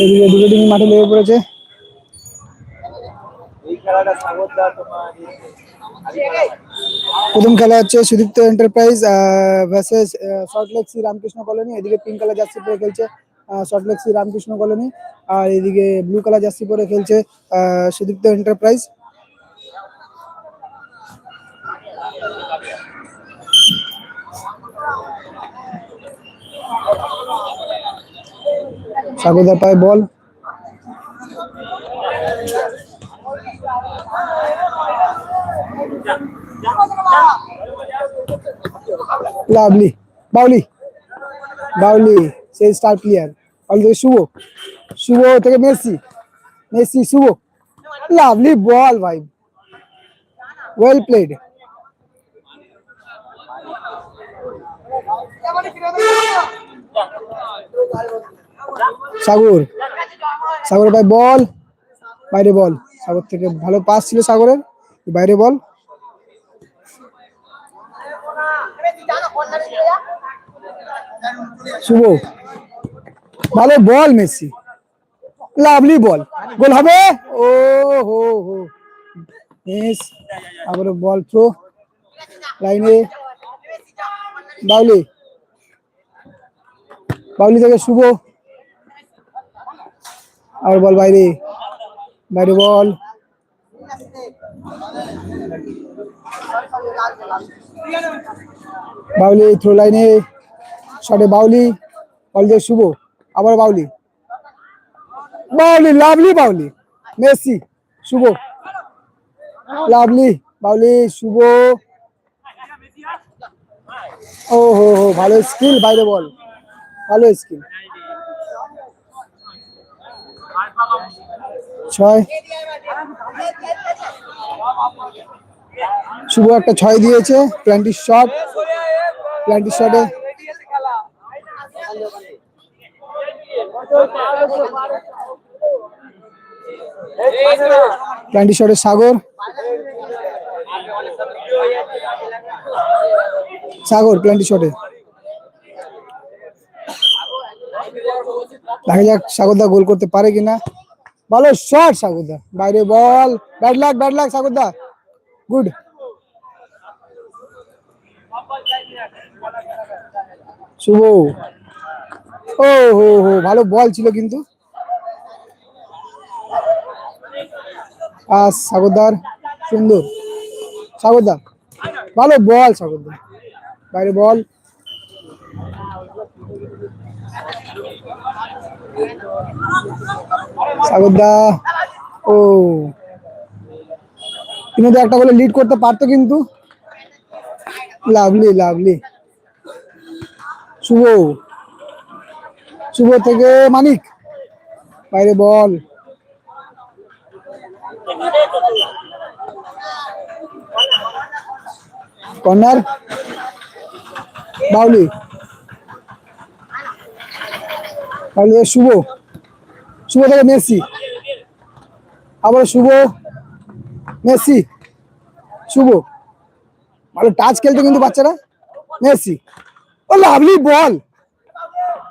এদিকে দুটো মাঠে লেগে পড়েছে। প্রথম খেলা হচ্ছে Sudipta enterprise versus Salt Lake C Ramakrishna colony. এদিকে পিঙ্ক কালার জার্সি পরে খেলছে Salt Lake C Ramakrishna colony. আর এদিকে ব্লু কালার জার্সি পরে খেলছে সুদীপ্ত এন্টারপ্রাইজ সাগরদা পায় বল লাভলি বাউলি বাউলি সেই স্টার প্লেয়ার বাউলি থেকে শুভ শুভ থেকে Messi Messi Shubho lovely ball ভাই ওয়েল প্লেড সাগর সাগর ভাই বল বাইরে বল সাগর থেকে ভালো পাস ছিল সাগরের। বাইরে বল। শুভ। ভালো বল মেসি। লাভলি বল। গোল হবে? ও হো হো। আবার বল থ্রো লাইনে। বাউলি বাউলি থেকে শুভ। আর বল বাইরে। বাইরে বল। বাউলি থ্রো লাইনে শটে বাউলি বল দিয়ে শুভ। আবার বাউলি। বাউলি, লাভলি বাউলি। মেসি, শুভ। লাভলি, বাউলি, শুভ। ও হো হো, ভালো স্কিল বাইরে বল। ভালো স্কিল ছয়। শুভ একটা ছয় দিয়েছে প্ল্যান্টির শট। প্ল্যান্টির শটে। প্ল্যান্টির শটে সাগর। সাগর প্ল্যান্টির শটে। দেখা যাক সাগরদা গোল করতে পারে কিনা। ভালো শট সাগরদা বাইরে বল। ব্যাট লাগ ব্যাট লাগ সাগরদা গুড শুভ। ও হো হো, ভালো বল ছিল কিন্তু। আর সাগরদার সুন্দর। সাগরদা ভালো বল সাগরদা বাইরে বল। সাগরদা, ও। তুমি তো একটা বলে লিড করতে পারতো কিন্তু। লাভলি লাভলি শুভ। শুভ থেকে মানিক, বাইরে বল। কর্নার, বাউলি। বাউলি থেকে শুভ। শুভ থেকে মেসি। আবার শুভ। মেসি। শুভ। ভালো টাচ খেলতে কিন্তু বাচ্চারা। মেসি। ও লাভলি বল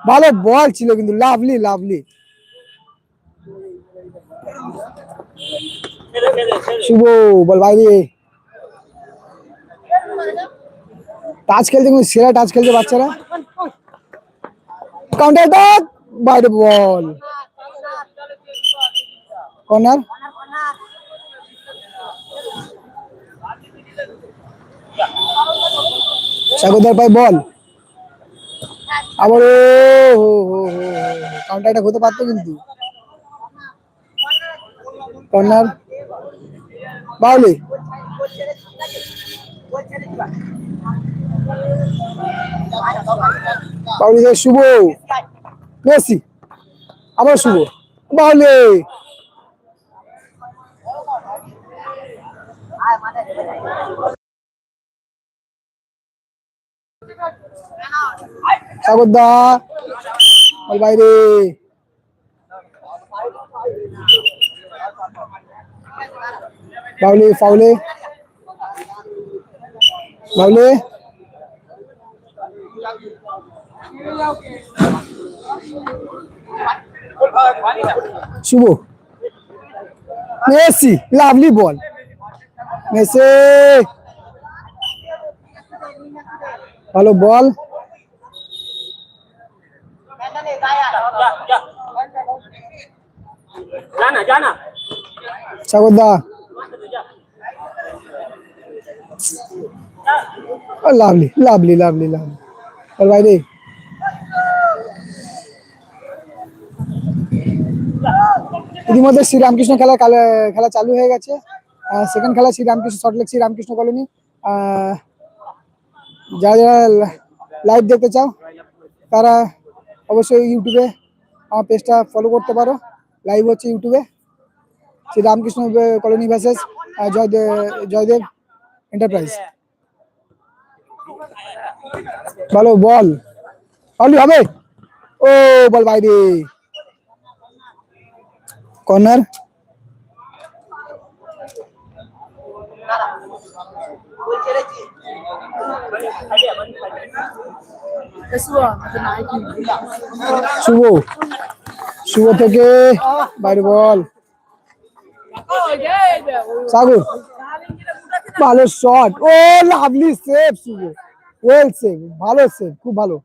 ভালো বল ছিল কিন্তু। লাভলি লাভলি শুভ, বল বাইরে টাচ খেলতে কিন্তু সেরা টাচ খেলছে বাচ্চারা। কাউন্টার অ্যাটাক বাইরে বল। কর্নার? সাগরদার পায় বল। আবার ও হো হো হো কাউন্টার হতে পারতো কিন্তু। কর্নার? বাউলি? বাউলি, শুভ। মেসি। আবার শুভ। বলে বাইরে। বাউলে ফাউলে। বাউলে শুভ। Messi lovely ball. মেসে। ভালো ball. সাগরদা। Lovely lovely lovely. Lovely বাইরে ইতিমধ্যে শ্রীরামকৃষ্ণ খেলা খেলা চালু হয়ে গেছে। সেকেন্ড খেলা শ্রীরামকৃষ্ণ সল্টলেক শ্রীরামকৃষ্ণ কলোনি। যারা যারা লাইভ দেখতে চাও, তারা অবশ্যই ইউটিউবে আমার পেজটা ফলো করতে পারো। লাইভ হচ্ছে ইউটিউবে Sri Ramakrishna colony versus Joydeb Joydeb enterprise ভালো বল। হবে? ও, বল বাইরে। কর্নার? শুভ। শুভ থেকে বাইরে বল। সাগর। ভালো শট ও lovely save Shubho. Well save ভালো সেভ খুব ভালো।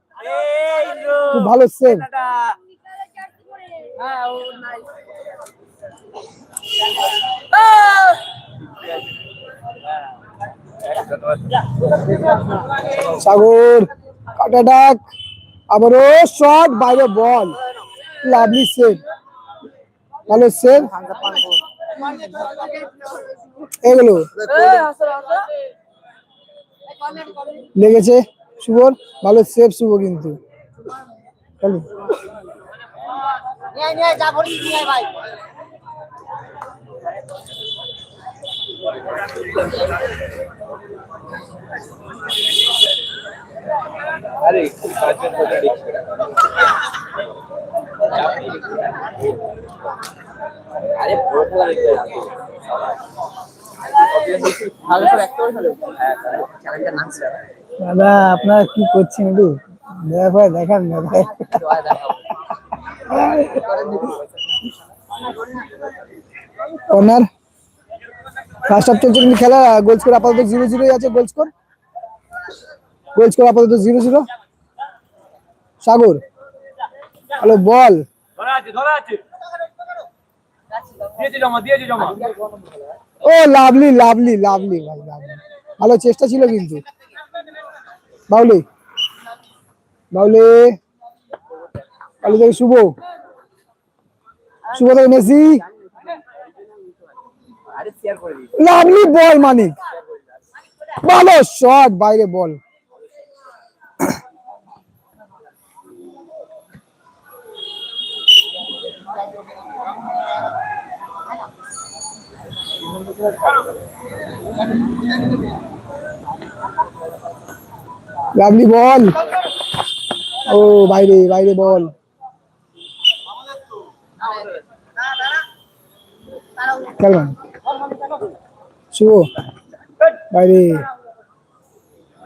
খুব ভালো সেভ সাগর, কাটা ডাক আবারও শট বাইরে বল লাভলি সেভ ভালো সেভ এগুলো লেগেছে শুভর। ভালো সেভ শুভ কিন্তু। চলো। একটা হলো হ্যাঁ চ্যালেঞ্জের নাম ছিল। দাদা আপনারা কি করছেন একটু? দেখা দেখান দাদা দেখাবো ফার্স্ট হাফ চলছে কিন্তু খেলা গোল স্কোর আপাতত জিরো জিরো আছে গোল স্কোর গোল স্কোর আপাতত zero zero Sagar hello ball. Oh lovely lovely lovely ভাই লাভলি। ভালো চেষ্টা ছিল কিন্তু। বাউলি বাউলি। বাউলি থেকে শুভ। শুভ থেকে মেসি আরে শেয়ার করে দিই লাভলি বল মানিক। ভালো শট বাইরে বল। লাভলি বল। ও বাইরে বাইরে বল। খেলবেন শুভ। বাইরে।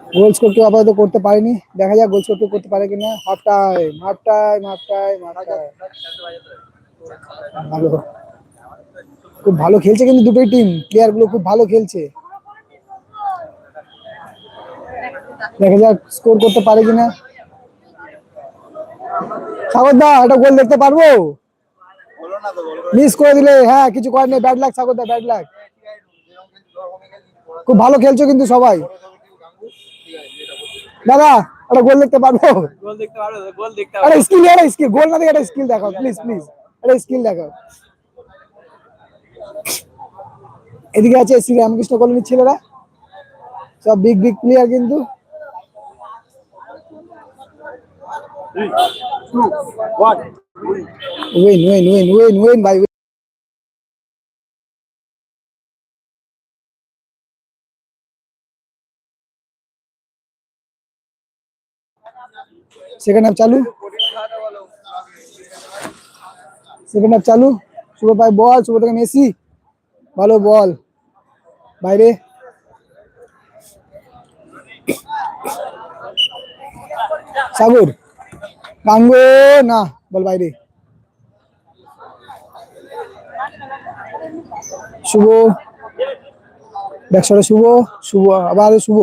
গোল স্কোর কেউ আপাতত করতে পারেনি। দেখা যাক গোল স্কোর কেউ করতে পারে কিনা। Half time half time half time ভালো। খুব ভালো খেলছে কিন্তু দুটোই টিম প্লেয়ারগুলো খুব ভালো খেলছে। দেখা যাক স্কোর করতে পারে কিনা। সাগর দা একটা গোল দেখতে পারব? মিস করে দিলে হ্যাঁ কিছু করার নেই ব্যাড লাগ সাগর দা ব্যাড লাগ খুব ভালো খেলছো কিন্তু সবাই। দাদা একটা গোল দেখতে পারব? গোল দেখতে পারো গোল দেখতে একটা স্কিল একটা স্কিল গোল না দেখে একটা স্কিল দেখাও প্লিজ প্লিজ একটা স্কিল দেখাও। এদিকে আছে শ্রী রামকৃষ্ণ কলোনির ছেলেরা। সব বিগ বিগ প্লেয়ার কিন্তু। ওয়েন ওয়েন ওয়েন ওয়েন ওয়েন ভাই সেকেন্ড হাফ চালু? সেকেন্ড হাফ চালু? শুভ ভাই বল শুভ থেকে মেসি। ভালো বল। বাইরে। সাগর। গাঙ্গো না। বল বাইরে। শুভ। ব্যাকশটে শুভ শুভ আবার শুভ।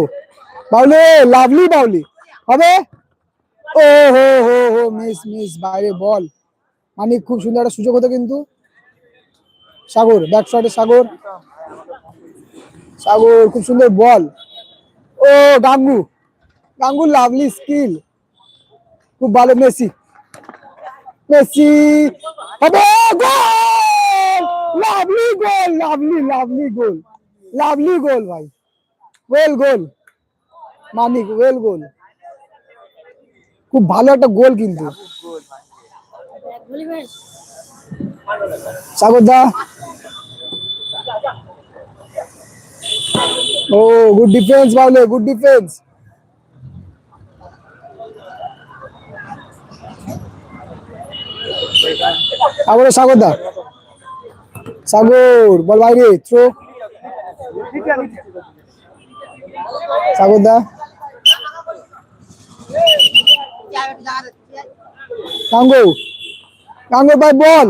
বাউলি, লাভলি বাউলি। হবে? ও হো হো হো মিস মিস বাইরে বল। মানিক, খুব সুন্দর একটা সুযোগ হতো কিন্তু। সাগর ব্যাক শটে সাগর। সাগর, খুব সুন্দর বল। ও, গাঙ্গু। Gangu lovely skill. খুব ভালো, মেসি। মেসি হবে goal lovely goal lovely lovely goal lovely goal ভাই ওয়েল গোল মানিক ওয়েল গোল খুব ভালো একটা গোল কিন্তু। সাগর দা। ও গুড ডিফেন্স বাউলে গুড ডিফেন্স সাগর সাগর দা সাগর, বল বাইরে থ্রো সাগর দা গাঙ্গো গাঙ্গো ভাই, বল।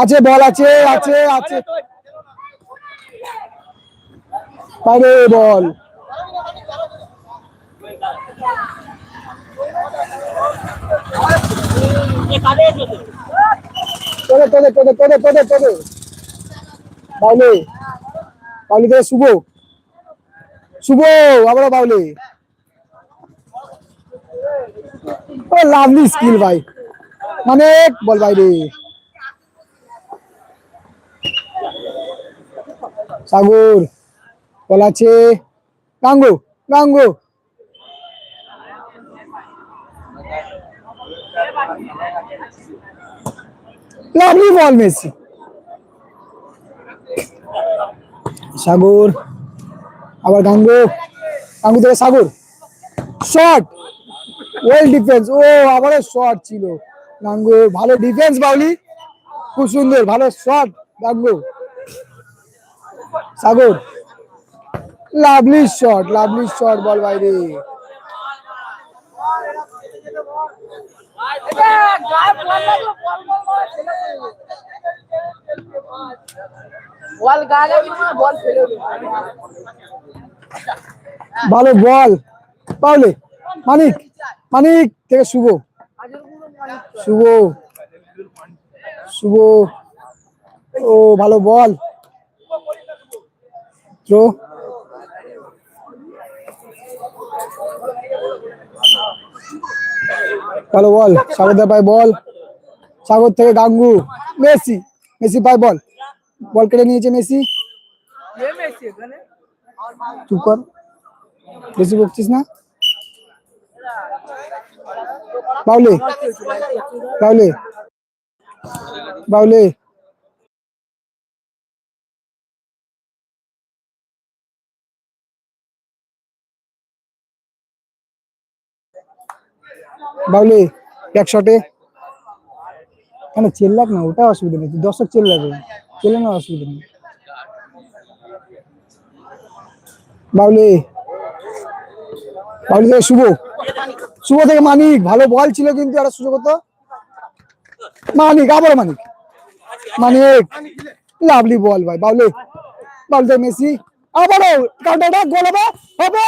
আছে বল আছে আছে আছে। বাইরে বল। তোলে তোলে বাউলে। বাউলি শুভ। শুভ, আবারও বাউলে। লাভলি স্কিল ভাই। মানে বল বাইরে সাগর, বল আছে। গাঙ্গো গাঙ্গো। লাভলি বল মেসি সাগর, আবার গাঙ্গো। গাঙ্গু থেকে সাগর। শট ওয়েল ডিফেন্স ও, আবারও শট ছিল। গাঙ্গু, ভালো ডিফেন্স বাউলি। খুব সুন্দর, ভালো shot Gangu. Sagar. Lovely shot lovely shot ball বাইরে। ভালো বল। পাউলে মানিক মানিক থেকে শুভ। শুভ। শুভ। ও ভালো বল। থ্রো ভালো বল, স্বাগত পায় বল। সাগর থেকে গাঙ্গু। মেসি মেসি পায় বল। বল কেটে নিয়েছে মেসি। চুপ কর। বেশি বকছিস না। বাউলে বাউলে বাউলে। বাউলে এক শটে। কেন চেল্লাক না, ওটা অসুবিধা নেই দর্শক চেল্লাবে চেল্লানো অসুবিধা নেই। বাউলে বাউলি থেকে শুভ। শুভ থেকে মানিক, ভালো বল ছিল কিন্তু একটা সুযোগ হতো মানিক আবার মানিক। মানিক, লাভলি বল ভাই বাউলে বাউল থেকে মেসি, আবারও হবে।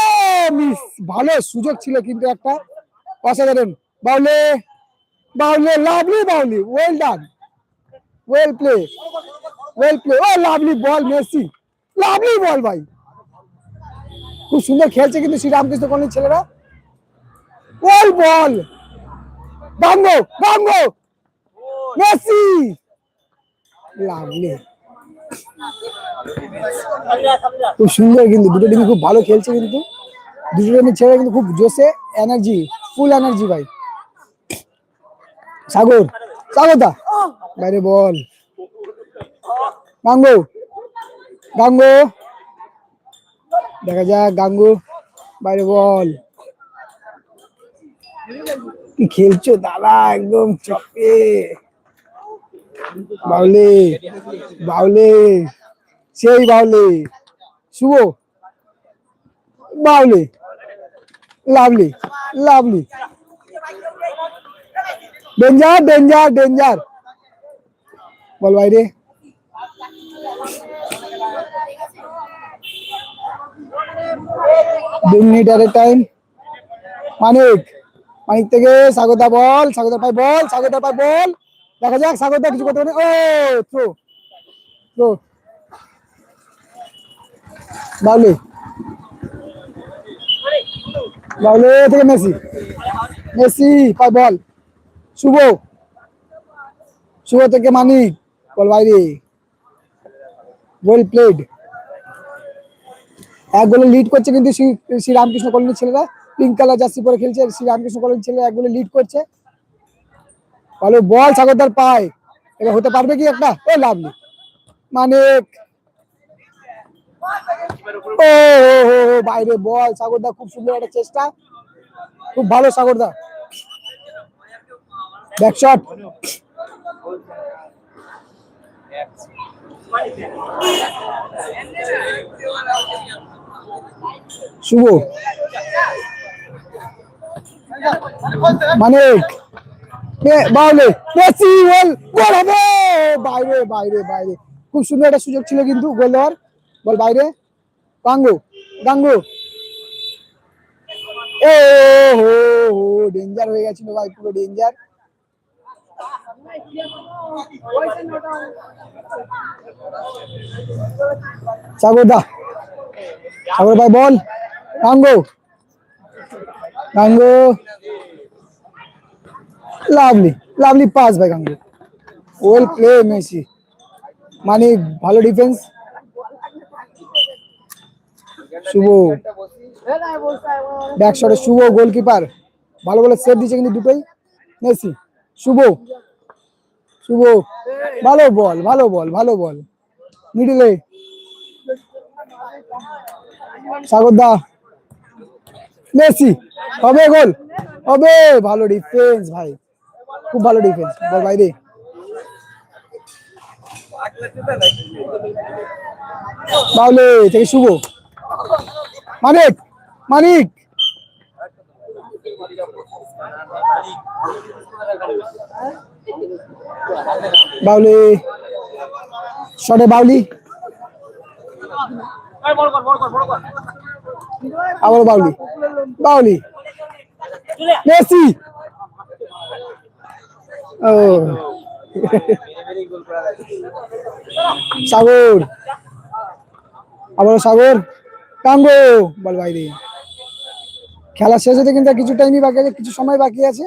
ভালো সুযোগ ছিল কিন্তু একটা। অসাধারণ। বাউলে বাউলে লাভলি বাউলি well done well play well play oh lovely ball Messi lovely ball ভাই খুব সুন্দর খেলছে কিন্তু শ্রীরামকৃষ্ণ কলোনির ছেলেরা। ওই বল গাঙ্গো গাঙ্গো মেসি লাভলি খুব সুন্দর কিন্তু দুটো টিমই খুব ভালো খেলছে কিন্তু। দুটো টিমের ছেলেরা কিন্তু খুব জোশে এনার্জি ফুল এনার্জি ভাই সাগর দা বাইরে বল। গাঙ্গো গাঙ্গো। দেখা যাক, গাঙ্গু। বাইরে বল। কি খেলছো দাদা? একদম চপে। বাউলে বাউলে। সেই বাউলে। শুভ। বাউলে। Lovely lovely. Danger danger danger ball বাইরে দু মিনিট আর টাইম মানিক মানিক থেকে স্বাগতা বল স্বাগতা পাই বল স্বাগতা পাই বল দেখা যাক স্বাগতা কিছু করতে পারে। ও থ্রো থ্রো বাউলি বাউলি থেকে মেসি মেসি পাই বল শুভ। শুভ থেকে মানিক বল বাইরে। ওয়েল প্লেড এক গোলে লিড করছে কিন্তু শ্রী শ্রী রামকৃষ্ণ কলোনির ছেলেরা। পিঙ্ক কালার জার্সি পরে খেলছে শ্রীরামকৃষ্ণ কলোনির ছেলেরা এক গোলে লিড করছে। ভালো বল সাগরদার পায়। এটা হতে পারবে কি একটা? ও লাভ নেই। মানে ও বাইরে বল সাগরদা খুব সুন্দর একটা চেষ্টা। খুব ভালো সাগরদা। ব্যাক শট শুভ মানিক মে- বাউলে মেসি গোল গোল হবে! বাইরে বাইরে বাইরে। খুব সুন্দর একটা সুযোগ ছিল কিন্তু গোল দেওয়ার। বল বাইরে। গাঙ্গু গাঙ্গু। ও হো হো ডেঞ্জার হয়ে গেছিল ভাই, পুরো ডেঞ্জার সাগরদা সাগর ভাই ball Gangu Gangu lovely lovely pass ভাই গাঙ্গু ওয়েল প্লে মেসি মানে ভালো ডিফেন্স শুভ ব্যাক শটে শুভ গোলকিপার ভালো ভালো সেভ দিচ্ছে কিন্তু দুটোই মেসি শুভ শুভ। ভালো বল ভালো বল ভালো বল। মিডিলে সাগরদা মেসি। হবে গোল। হবে। ভালো ডিফেন্স ভাই। খুব ভালো ডিফেন্স বল বাইরে। বাউলে থেকে শুভ। মানিক মানিক। বাউলি শটে বাউলি। আবার বাউলি। বাউলি। মেসি। ও। সাগর। আবার সাগর। কাঙ্গো। বল বাইরে। খেলা শেষ হতে কিন্তু কিছু টাইমই বাকি আছে, কিছু সময় বাকি আছে।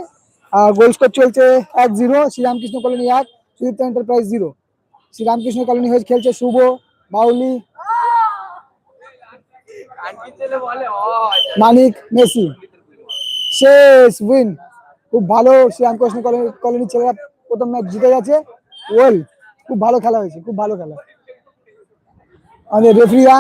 গোল স্কোর চলছে এক জিরো শ্রীরামকৃষ্ণ কলোনি এক, Sudipta enterprise zero Sriramakrishna colony হয়ে খেলছে শুভ, বাউলি, মানিক, মেসি। শেষ উইন খুব ভালো শ্রীরামকৃষ্ণ কলোনি কলোনির ছেলেরা প্রথম ম্যাচ জিতে গেছে। ওয়েল খুব ভালো খেলা হয়েছে, খুব ভালো খেলা। আমাদের রেফারিরা